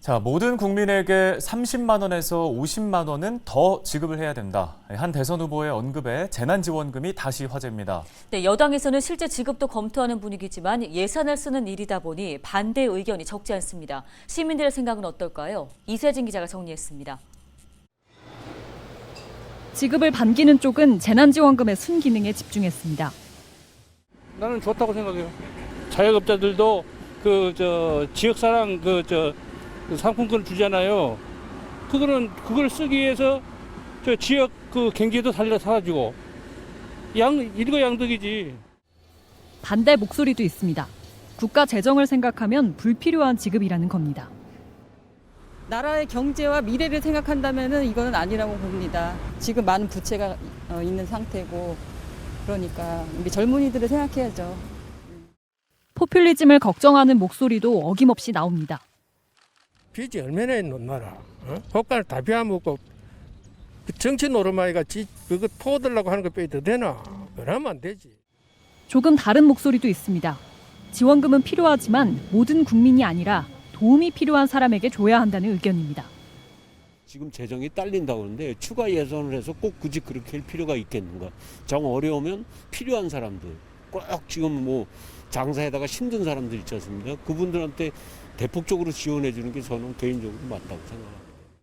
자, 모든 국민에게 30만 원에서 50만 원은 더 지급을 해야 된다. 한 대선 후보의 언급에 재난지원금이 다시 화제입니다. 네, 여당에서는 실제 지급도 검토하는 분위기지만 예산을 쓰는 일이다 보니 반대 의견이 적지 않습니다. 시민들의 생각은 어떨까요? 이세진 기자가 정리했습니다. 지급을 반기는 쪽은 재난지원금의 순기능에 집중했습니다. 나는 좋다고 생각해요. 자영업자들도 그 저 지역사랑 그저 상품권 주잖아요. 그거는 그걸 쓰기 위해서 저 지역 그 경제도 살려 사라지고 양 일거양득이지. 반대 목소리도 있습니다. 국가 재정을 생각하면 불필요한 지급이라는 겁니다. 나라의 경제와 미래를 생각한다면 이거는 아니라고 봅니다. 지금 많은 부채가 어, 있는 상태고 그러니까 우리 젊은이들을 생각해야죠. 포퓰리즘을 걱정하는 목소리도 어김없이 나옵니다. 빚이 얼마나 있노 나라 어? 호가를 다 비워먹고 그 정치 노름아이가 지 그거 퍼들라고 하는 거 빼도 되나 그러면 안 되지 조금 다른 목소리도 있습니다. 지원금은 필요하지만 모든 국민이 아니라 도움이 필요한 사람에게 줘야 한다는 의견입니다. 지금 재정이 딸린다고 그러는데 추가 예산을 해서 꼭 굳이 그렇게 할 필요가 있겠는가? 정 어려우면 필요한 사람들 꼭 지금 뭐 장사에다가 힘든 사람들 있지 않습니까? 그분들한테 대폭적으로 지원해 주는 게 저는 개인적으로 맞다고 생각합니다.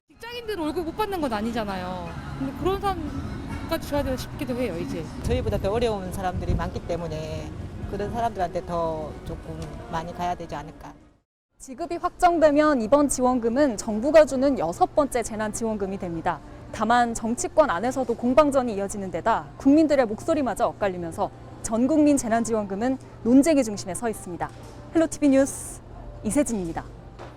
직장인들 월급 못 받는 건 아니잖아요. 근데 그런 사람까지 줘야 되나 싶기도 해요, 이제. 저희보다 더 어려운 사람들이 많기 때문에 그런 사람들한테 더 조금 많이 가야 되지 않을까. 지급이 확정되면 이번 지원금은 정부가 주는 여섯 번째 재난지원금이 됩니다. 다만 정치권 안에서도 공방전이 이어지는 데다 국민들의 목소리마저 엇갈리면서 전 국민 재난지원금은 논쟁의 중심에 서 있습니다. 헬로티비 뉴스 이세진입니다.